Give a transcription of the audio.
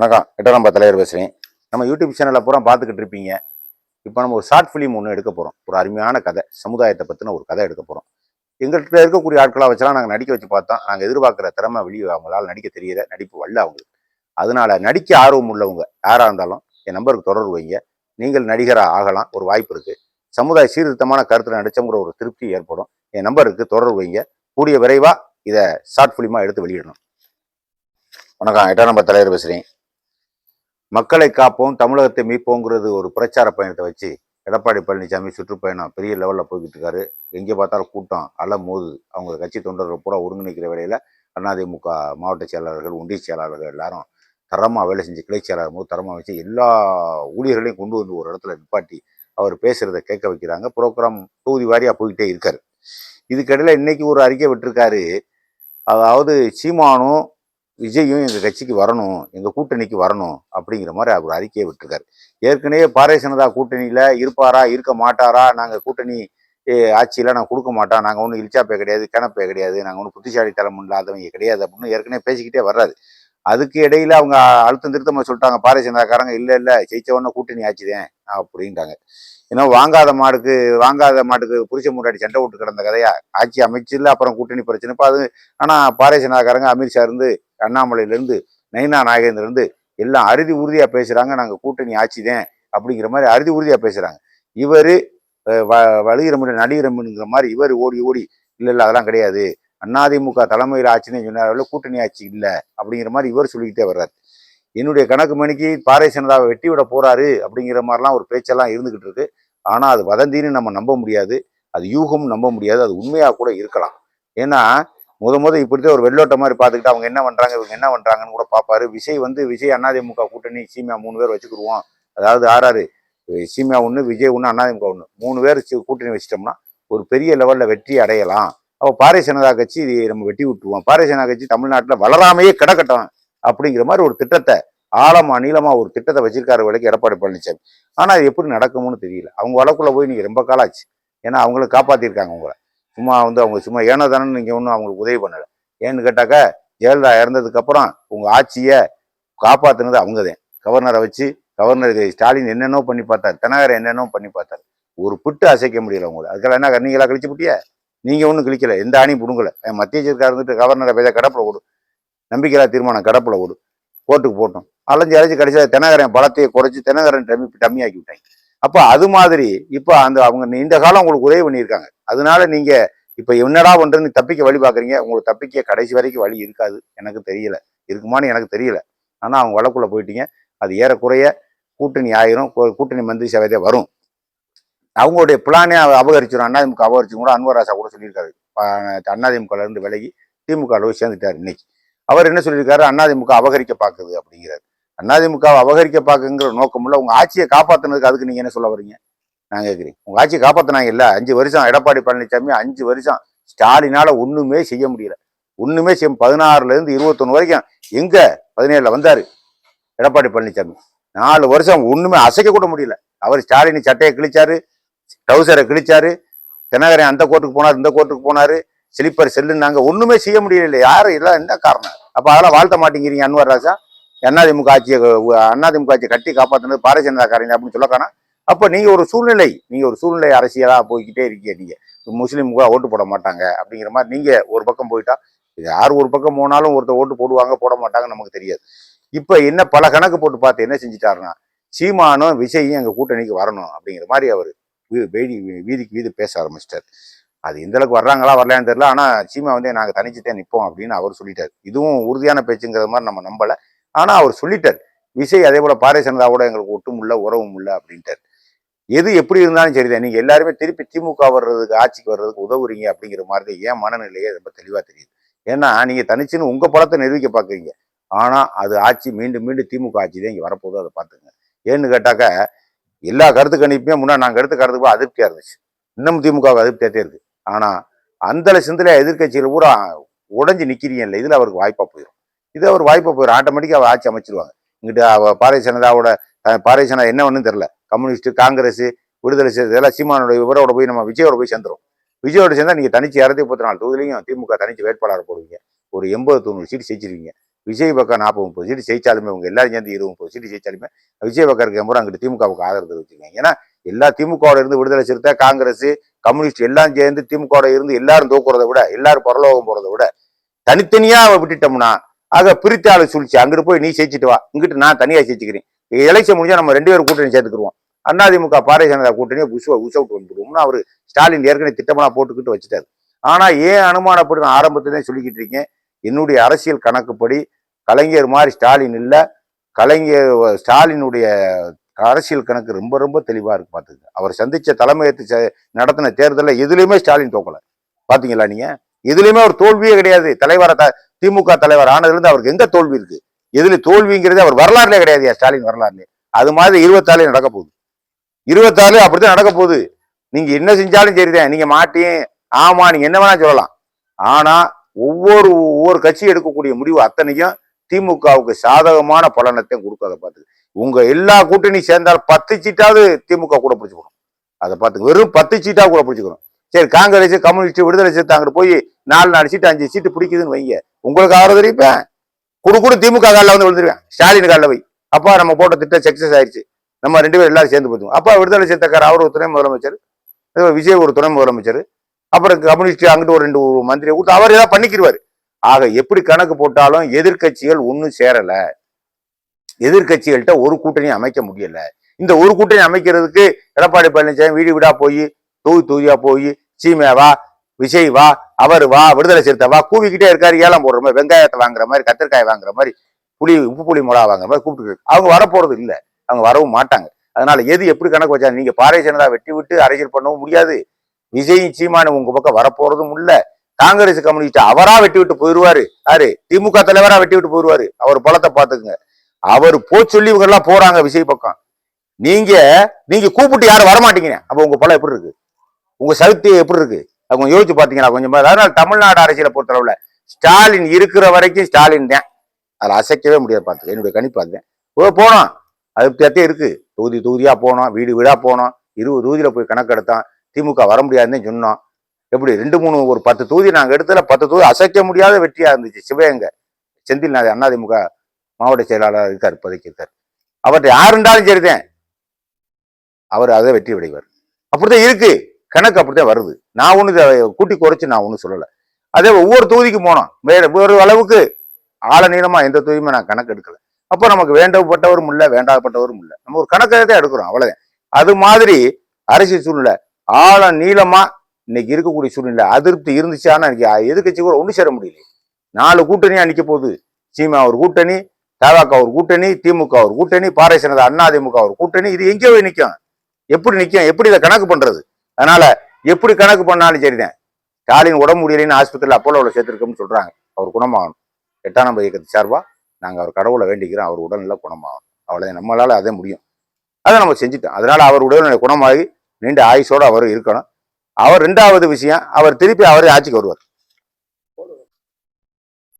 வணக்கம். எட்டரம்ப தலைவர் பேசுகிறேன் நம்ம யூடியூப் சேனலில் பூரா பார்த்துக்கிட்டு இருப்பீங்க. இப்போ நம்ம ஒரு ஷார்ட் ஃபிலிம் ஒன்று எடுக்க போகிறோம் ஒரு அருமையான கதை. சமுதாயத்தை பற்றின ஒரு கதை எடுக்க போகிறோம் எங்கள்கிட்ட இருக்கக்கூடிய ஆட்களாக வச்சலாம் நாங்கள் நடிக்க வச்சு பார்த்தோம். நாங்கள் எதிர்பார்க்குற திறமை வெளியே அவங்களால நடிக்க தெரியல. நடிப்பு வரல அவங்களுக்கு. அதனால நடிக்க ஆர்வம் உள்ளவங்க யாராக இருந்தாலும் என் நம்பருக்கு தொடர்பு வைங்க. நீங்கள் நடிகராக ஆகலாம். ஒரு வாய்ப்பு இருக்குது சமுதாய சீர்திருத்தமான கருத்தில் நடிச்சோங்கிற ஒரு திருப்தி ஏற்படும். என் நம்பருக்கு தொடர்பு வைங்க. கூடிய விரைவாக இதை ஷார்ட் ஃபிலிமாக எடுத்து வெளியிடணும். வணக்கம். எட்டாம் நம்பர் தலைவர் பேசுகிறேன் மக்களை காப்போம் தமிழகத்தை மீட்போங்கிறது ஒரு பிரச்சார பயணத்தை வச்சு எடப்பாடி பழனிசாமி சுற்றுப்பயணம் பெரிய லெவலில் போய்கிட்டு இருக்காரு. எங்கே பார்த்தாலும் கூட்டம் அல மோது அவங்க கட்சி தொண்டர்கள் பூரா ஒருங்கிணைக்கிற வேலையில் அதிமுக மாவட்ட செயலாளர்கள் ஒன்றிய செயலாளர்கள் எல்லாரும் தரமாக வேலை செஞ்சு கிளை செயலாளர் போது தரமாக வச்சு எல்லா ஊழியர்களையும் கொண்டு வந்து ஒரு இடத்துல நிப்பாட்டி அவர் பேசுகிறத கேட்க வைக்கிறாங்க. ப்ரோக்ராம் தொகுதி வாரியாக போய்கிட்டே இருக்கார். இதுக்கிடையில் இன்னைக்கு ஒரு அறிக்கை விட்டுருக்காரு. அதாவது சீமானும் விஜயும் எங்கள் கட்சிக்கு வரணும் எங்கள் கூட்டணிக்கு வரணும் அப்படிங்கிற மாதிரி அவர் அறிக்கையை விட்டுருக்காரு. ஏற்கனவே பாரதிய ஜனதா கூட்டணியில் இருப்பாரா இருக்க மாட்டாரா? நாங்கள் கூட்டணி ஆட்சியில் நான் கொடுக்க மாட்டோம். நாங்கள் ஒன்றும் இழிச்சாப்பே கிடையாது கிணப்பே கிடையாது. நாங்கள் ஒன்றும் புத்திசாலித்தனம் இல்லாதவங்க கிடையாது அப்படின்னு ஏற்கனவே பேசிக்கிட்டே வர்றாரு. அதுக்கு இடையில அவங்க அழுத்தம் திருத்தமாக சொல்லிட்டாங்க. பாரதிய ஜனதாக்காரங்க இல்லை இல்லை ஜெயிச்சவொன்னே கூட்டணி ஆச்சுதேன் அப்படின்ட்டாங்க. ஏன்னா வாங்காத மாடுக்கு வாங்காத மாட்டுக்கு புரிச்ச முன்னாடி சண்டை விட்டு கிடந்த கதையா? ஆட்சி அமைச்சு அப்புறம் கூட்டணி பிரச்சனை. இப்போ அது ஆனால் பாரதிய ஜனதாக்காரங்க அமித்ஷா இருந்து அண்ணாமலையிலேருந்து நைனா நாகேந்திரந்து எல்லாம் அறுதி உறுதியாக பேசுகிறாங்க நாங்கள் கூட்டணி ஆச்சுதேன் அப்படிங்கிற மாதிரி அறுதி உறுதியாக பேசுகிறாங்க இவர் வழுகிறமின் நடிகரமின்ங்கிற மாதிரி இவர் ஓடி ஓடி இல்லை இல்லை அதெல்லாம் கிடையாது. அதிமுக தலைமையில் ஆட்சின்னு சொன்னார். கூட்டணி ஆட்சி இல்லை அப்படிங்கிற மாதிரி இவர் சொல்லிக்கிட்டே வர்றாரு. என்னுடைய கணக்கு மணிக்கு பாரதிய ஜனதாவை வெட்டி விட போறாரு அப்படிங்கிற மாதிரிலாம் ஒரு பேச்செல்லாம் இருந்துகிட்டு இருக்கு. ஆனால் அது வதந்தின்னு நம்ம நம்ப முடியாது. அது யூகம் நம்ப முடியாது. அது உண்மையாக கூட இருக்கலாம். ஏன்னா முத முத இப்படித்தான் ஒரு வெள்ளோட்ட மாதிரி பார்த்துக்கிட்டு அவங்க என்ன பண்ணுறாங்க இவங்க என்ன பண்ணுறாங்கன்னு கூட பார்ப்பாரு. விஜய் வந்து விஜய் அண்ணாதிமுக கூட்டணி சீமியா மூணு பேர் வச்சுக்கிடுவோம் அதாவது ஆறாரு. சீமியா ஒன்று விஜய் ஒன்று அண்ணாதிமுக ஒன்று மூணு பேர் கூட்டணி வச்சிட்டோம்னா ஒரு பெரிய லெவலில் வெற்றி அடையலாம். அப்போ பாரதிய ஜனதா கட்சி இதை நம்ம வெட்டி விட்டுருவோம். பாரதிய ஜனதா கட்சி தமிழ்நாட்டில் வளராமையே கிடக்கட்டும் அப்படிங்கிற மாதிரி ஒரு திட்டத்தை ஆழமா நீளமா ஒரு திட்டத்தை வச்சிருக்காரு வேலைக்கு எடப்பாடி பழனிசாமி ஆனால் அது எப்படி நடக்கும்னு தெரியல. அவங்க வழக்குள்ள போய் நீங்கள் ரொம்ப காலாச்சு. ஏன்னா அவங்கள காப்பாற்றிருக்காங்க உங்களை சும்மா வந்து அவங்க சும்மா ஏனோ தானே நீங்கள் ஒன்றும் அவங்களுக்கு உதவி பண்ணலை. ஏன்னு கேட்டாக்க ஜெயலலிதா இறந்ததுக்கப்புறம் உங்கள் ஆட்சியை காப்பாத்துனது அவங்க தான் கவர்னரை வச்சு கவர்னர் ஸ்டாலின் என்னென்னோ பண்ணி பார்த்தார். தினகரன் என்னென்னோ பண்ணி பார்த்தாரு. ஒரு புட்டு அசைக்க முடியல உங்களை அதுக்கெல்லாம் என்ன நீங்களா கழிச்சு புட்டிய? நீங்கள் ஒன்றும் கிழிக்கல எந்த ஆணையும் பிடுங்கலை. என் மத்திய சர்க்கார் இருந்துட்டு கவர்னரை பேச கடப்பில் ஓடு நம்பிக்கையில்லா தீர்மானம் கடப்பில் ஓடு கோர்ட்டுக்கு போட்டோம். அலைஞ்சு அலைஞ்சு கடைசியில் தினகரன் பலத்தையை குறைச்சி தினகரன் டம்மி டம்மியாக்கி விட்டாங்க. அப்போ அது மாதிரி இப்போ அந்த அவங்க நீண்ட காலம் உங்களுக்கு உதவி பண்ணியிருக்காங்க. அதனால நீங்கள் இப்போ என்னடா ஒன்றுன்னு தப்பிக்க வழி பார்க்குறீங்க. உங்களுக்கு தப்பிக்க கடைசி வரைக்கும் வழி இருக்காது. எனக்கு தெரியல. இருக்குமான்னு எனக்கு தெரியல. ஆனால் அவங்க வழக்குள்ளே போயிட்டீங்க. அது ஏறக்குறைய கூட்டணி ஆயிரும். கூட்டணி மந்திரி சபையே வரும். அவங்களுடைய பிளானே அபகரிச்சிடும் அண்ணாதிமுக அபகரிச்சு கூட அன்வர் ராசா கூட சொல்லியிருக்காரு. ப- விலகி திமுக ல போய் இன்னைக்கு. அவர் என்ன சொல்லியிருக்காரு? அதிமுக அபகரிக்க பார்க்குது அப்படிங்கிறார். அதிமுக அபகரிக்க பார்க்குங்கிற நோக்கமுள்ள உங்கள் ஆட்சியை காப்பாற்றினதுக்கு அதுக்கு நீங்கள் என்ன சொல்ல வர்றீங்க? நான் கேட்குறேன் உங்கள் ஆட்சியை காப்பாற்றினாங்க இல்லை. அஞ்சு வருஷம் எடப்பாடி பழனிசாமி அஞ்சு வருஷம் ஸ்டாலினால் ஒன்றுமே செய்ய முடியல. ஒன்றுமே செய்ய பதினாறுலேருந்து இருபத்தொன்று வரைக்கும் எங்கே பதினேழில் வந்தார் எடப்பாடி பழனிசாமி நாலு வருஷம் ஒன்றுமே அசைக்க கூட முடியல. அவர் ஸ்டாலின் சட்டையை கிழிச்சாரு. டவுசரை கிழிச்சாரு. தினகரன் அந்த கோர்ட்டுக்கு போனார் இந்த கோர்ட்டுக்கு போனாரு. ஸ்லீப்பர் செல்லுன்னாங்க ஒன்றுமே செய்ய முடியல யாரும் எல்லாம் என்ன காரணம்? அப்போ அதெல்லாம் வாழ்த்த மாட்டேங்கிறீங்க அன்வர் ராஜா. அதிமுக ஆட்சியை அதிமுக ஆட்சியை கட்டி காப்பாற்றினது பாரதிய ஜனதா காரங்க அப்படின்னு சொல்லக்கானா அப்போ நீங்க ஒரு சூழ்நிலை நீங்கள் ஒரு சூழ்நிலை அரசியலாக போய்கிட்டே இருக்கீங்க நீங்க. முஸ்லீம் கூட ஓட்டு போட மாட்டாங்க அப்படிங்கிற மாதிரி நீங்கள் ஒரு பக்கம் போயிட்டா இது யார் ஒரு பக்கம் போனாலும் ஒருத்தர் ஓட்டு போடுவாங்க போட மாட்டாங்க நமக்கு தெரியாது. இப்போ என்ன பல கணக்கு போட்டு பார்த்து என்ன செஞ்சுட்டாருன்னா சீமானும் விஜயும் எங்கள் கூட்டணிக்கு வரணும் அப்படிங்கிற மாதிரி அவர் வீதி வீதிக்கு வீதி பேச ஆரம்பிச்சிட்டார். அது எந்த அளவுக்கு வர்றாங்களா வரலான்னு தெரியல. ஆனால் சீமா வந்து நாங்கள் தனிச்சுட்டே நிற்போம் அப்படின்னு அவர் சொல்லிட்டார். இதுவும் உறுதியான பேச்சுங்கிற மாதிரி நம்ம நம்பலை. ஆனால் அவர் சொல்லிட்டார். விஜய் அதே போல் பாரதிய ஜனதாவோட எங்களுக்கு ஒட்டும் இல்லை உறவும் இல்லை அப்படின்ட்டார். எது எப்படி இருந்தாலும் சரிதான். நீங்கள் எல்லாருமே திருப்பி திமுக வர்றதுக்கு ஆட்சிக்கு வர்றதுக்கு உதவுறீங்க அப்படிங்கிற மாதிரி தான் ஏன் மனநிலையே ரொம்ப தெளிவாக தெரியுது. ஏன்னா நீங்கள் தனிச்சுன்னு உங்கள் படத்தை நிரூபிக்க பார்க்குறீங்க ஆனால் அது ஆட்சி மீண்டும் மீண்டும் திமுக ஆட்சி தான் இங்கே வரப்போகுது அதை பார்த்துங்க ஏன்னு கேட்டாக்க எல்லா கருத்து கணிப்புமே முன்னாடி நாங்கள் எடுத்த கருத்து கூட இருந்துச்சு. இன்னும் திமுக தான் இருக்குது ஆனால் அந்த சிந்தனை எதிர்க்கட்சியில் பூரா உடஞ்சி நிற்கிறீங்க இல்லை இதில் அவருக்கு வாய்ப்பாக போயிடும் இது அவர் வாய்ப்பாக போயிடும் ஆட்டோமேட்டிக்காக அவர் ஆட்சி அமைச்சிருவாங்க. இங்கிட்ட அவ பாரதிய ஜனதாவோட பாரதிய ஜனதா என்ன ஒன்றும் தெரில கம்யூனிஸ்ட் காங்கிரஸ் விடுதலை இதெல்லாம் சீமானோட இவரோட போய் நம்ம விஜயோட போய் சேர்ந்துரும். விஜயோட சேர்ந்தா நீங்கள் தனிச்சு இரநூத்தி முப்பத்தி நாலு தொகுதியிலையும் திமுக தனிச்சு வேட்பாளர் போடுவீங்க. ஒரு எண்பது தொண்ணூறு சீட் செஞ்சிருவீங்க விஜய் பக்கம் நாற்பது முப்பது சீட்டு ஜெயிச்சாலுமே அவங்க எல்லாரும் சேர்ந்து இருபது முப்பது சீட்டு ஜெயிச்சாலுமே விஜய் பக்கம் இருக்க முறை அங்கிட்டு திமுகவுக்கு ஆதரவு தெரிவிச்சிருக்காங்க ஏன்னா எல்லா திமுகவோட இருந்து விடுதலை சிறுத்தை காங்கிரஸ் கம்யூனிஸ்ட் எல்லாம் சேர்ந்து திமுகவோட இருந்து எல்லாரும் தூக்குறதை விட எல்லாரும் பரலோகம் போறதை விட தனித்தனியா விட்டுட்டோம்னா ஆக பிரித்தாள சூழ்ச்சி. அங்கிட்டு போய் நீ ஜெயிச்சிட்டு வா. இங்கிட்டு நான் தனியா ஜெயிச்சுக்கிறேன். எலெக்ஷன் முடிஞ்சா நம்ம ரெண்டு பேரும் கூட்டணி சேர்த்துக்குருவோம். அதிமுக பாரதிய ஜனதா கூட்டணியை புஷ் புஷ் அவுட் வந்துடுவோம்னு அவர் ஸ்டாலின் ஏற்கனவே திட்டமெல்லாம் போட்டுக்கிட்டு வச்சுட்டாரு. ஆனா ஏன் அனுமானப்படி நான் ஆரம்பத்திலே சொல்லிக்கிட்டு இருக்கேன். என்னுடைய அரசியல் கணக்குப்படி கலைஞர் மாதிரி ஸ்டாலின் இல்லை. கலைஞர் ஸ்டாலினுடைய அரசியல் கணக்கு ரொம்ப ரொம்ப தெளிவாக இருக்கு பார்த்துங்க அவர் சந்தித்த தலைமையத்து நடத்தின தேர்தலில் எதுலேயுமே ஸ்டாலின் தோக்கலை. பார்த்தீங்களா நீங்கள் எதுலேயுமே அவர் தோல்வியே கிடையாது. தலைவர த- திமுக தலைவர் ஆனதுலேருந்து அவருக்கு எந்த தோல்வி இருக்குது எதுல தோல்விங்கிறது அவர் வரலாறுலே கிடையாது ஸ்டாலின் வரலாறுலே அது மாதிரி இருபத்தாலே நடக்க போகுது. இருபத்தாலு அப்படித்தான் நடக்க போகுது. நீங்கள் என்ன செஞ்சாலும் சரிதான். நீங்கள் மாட்டியும் ஆமாம் நீங்கள் என்ன வேணா சொல்லலாம். ஆனால் ஒவ்வொரு ஒவ்வொரு கட்சி எடுக்கக்கூடிய முடிவு அத்தனைக்கும் திமுகவுக்கு சாதகமான பலனத்தையும் கொடுக்காத பார்த்து உங்க எல்லா கூட்டணி சேர்ந்தால் பத்து சீட்டாவது திமுக கூட பிடிச்சிக்கணும். அதை பார்த்து வெறும் பத்து சீட்டா கூட பிடிச்சிக்கணும். சரி காங்கிரஸ் கம்யூனிஸ்ட் விடுதலை சேர்த்து அங்கிட்டு போய் நாலு நாலு சீட்டு அஞ்சு சீட்டு பிடிக்குதுன்னு வைங்க. உங்களுக்கு ஆறுதல் தெரிவிப்பேன். குடு கூட திமுக காலில் வந்து விழுந்துருவேன். ஸ்டாலின் காலில் வை அப்பா நம்ம போட்ட திட்டம் சக்சஸ் ஆயிடுச்சு நம்ம ரெண்டு பேரும் எல்லாரும் சேர்ந்து போதும் அப்பா விடுதலை சேர்த்தக்கார அவர் ஒரு துணை முதலமைச்சர். விஜய் ஒரு துணை முதலமைச்சர். அப்புறம் கம்யூனிஸ்ட் அங்கிட்டு ஒரு ரெண்டு மந்திரியை கூட்டு அவர் ஏதாவது பண்ணிக்கிடுவார் ஆக எப்படி கணக்கு போட்டாலும் எதிர்க்கட்சிகள் ஒன்றும் சேரல. எதிர்க்கட்சிகள்கிட்ட ஒரு கூட்டணி அமைக்க முடியல. இந்த ஒரு கூட்டணி அமைக்கிறதுக்கு எடப்பாடி பழனிசாமி வீடு வீடா போய் தொகுதி தொகுதியா போய் சீமேவா விஜய் வா அவர் வா விடுதலை சிறுத்தை வா கூவிக்கிட்டே இருக்காரு ஏலம் போடுற மாதிரி வெங்காயத்தை வாங்குற மாதிரி கத்திரிக்காய் வாங்குற மாதிரி புளி உப்பு புளி மிளகா வாங்குற மாதிரி கூப்பிட்டு அவங்க வரப்போறது இல்லை. அவங்க வரவும் மாட்டாங்க. அதனால எது எப்படி கணக்கு வச்சாங்க நீங்க பாரதிய ஜனதா வெட்டி விட்டு அரசியல் பண்ணவும் முடியாது. விஜயும் சீமானும் உங்க பக்கம் வரப்போறதும் இல்லை. காங்கிரஸ் கம்யூனிஸ்ட் அவரா வெட்டி விட்டு போயிருவாரு. யாரு? திமுக தலைவரா வெட்டி விட்டு போயிருவாரு. அவர் பலத்தை பாத்துக்குங்க. அவர் போச்சொல்லி சொல்லி இவங்க எல்லாம் போறாங்க விஜய் பக்கம். நீங்க நீங்க கூப்பிட்டு யாரும் வரமாட்டீங்க. அப்ப உங்க பலம் எப்படி இருக்கு? உங்க சக்தி எப்படி இருக்கு? அவங்க யோசிச்சு பாத்தீங்களா? கொஞ்சம் அதனால தமிழ்நாடு அரசியலை பொறுத்தளவுல ஸ்டாலின் இருக்கிற வரைக்கும் ஸ்டாலின் தான். அதில் அசைக்கவே முடியாது பார்த்து என்னுடைய கணிப்பு அதுதான். ஓ போனோம். அது இருக்கு. தொகுதி தொகுதியா போனோம். வீடு வீடா போனோம். இருபது தொகுதியில போய் கணக்கெடுத்தோம். திமுக வர முடியாதுன்னு சொன்னோம். எப்படி ரெண்டு மூணு ஒரு பத்து தொகுதி நாங்கள் எடுத்ததுல பத்து தொகுதி அசைக்க முடியாத வெற்றியா இருந்துச்சு. சிவகங்க செந்தில் நாத அண்ணாதிமுக மாவட்ட செயலாளர் இருக்கார் இப்போதைக்கு இருக்கார். அவர்கிட்ட யாருண்டாலும் சரிதான் அவர் அதை வெற்றி விடைவார் அப்படிதான் இருக்கு. கணக்கு அப்படித்தான் வருது. நான் ஒன்று கூட்டி குறைச்சி நான் ஒன்றும் சொல்லலை. அதே ஒவ்வொரு தொகுதிக்கும் போனோம். வேற ஒரு அளவுக்கு ஆழ நீளமாக எந்த தொகுதியுமே நான் கணக்கு எடுக்கல. அப்போ நமக்கு வேண்டப்பட்டவரும் இல்லை வேண்டாப்பட்டவரும் இல்லை. நம்ம ஒரு கணக்கை தான் எடுக்கிறோம் அவ்வளோதான் அது மாதிரி அரசியல் சூழ்நிலை ஆழ நீளமாக இன்னைக்கு இருக்கக்கூடிய சூழ்நிலை அதிருப்தி இருந்துச்சு ஆனா இன்னைக்கு கூட ஒன்று சேர முடியல நாலு கூட்டணியாக நிற்க போகுது. சீமா ஒரு கூட்டணி தவாக ஒரு கூட்டணி திமுக ஒரு கூட்டணி பாரதிய ஜனதா அண்ணா திமுக ஒரு கூட்டணி. இது எங்கேயோ போய் நிற்கும் எப்படி நிற்கும் எப்படி இதை கணக்கு பண்ணுறது அதனால் எப்படி கணக்கு பண்ணாலும் சரிதான். ஸ்டாலின் உடம்பு முடியலைன்னு ஆஸ்பத்திரியில் அப்போலோவில் சேர்த்துருக்கோம்னு சொல்கிறாங்க அவர் குணமாகணும். எட்டாம் நம்பர் இயக்கத்து சார்பா நாங்கள் அவர் கடவுளை வேண்டிக்கிறோம். அவர் உடல்நிலை குணமாகணும். அவ்வளோதான் நம்மளால அதே முடியும். அதை நம்ம செஞ்சுட்டோம். அதனால் அவர் உடல்நிலை குணமாகி நீண்ட ஆயுசோட அவர் இருக்கணும். அவர் ரெண்டாவது விஷயம் அவர் திருப்பி அவரே ஆட்சிக்கு வருவார்.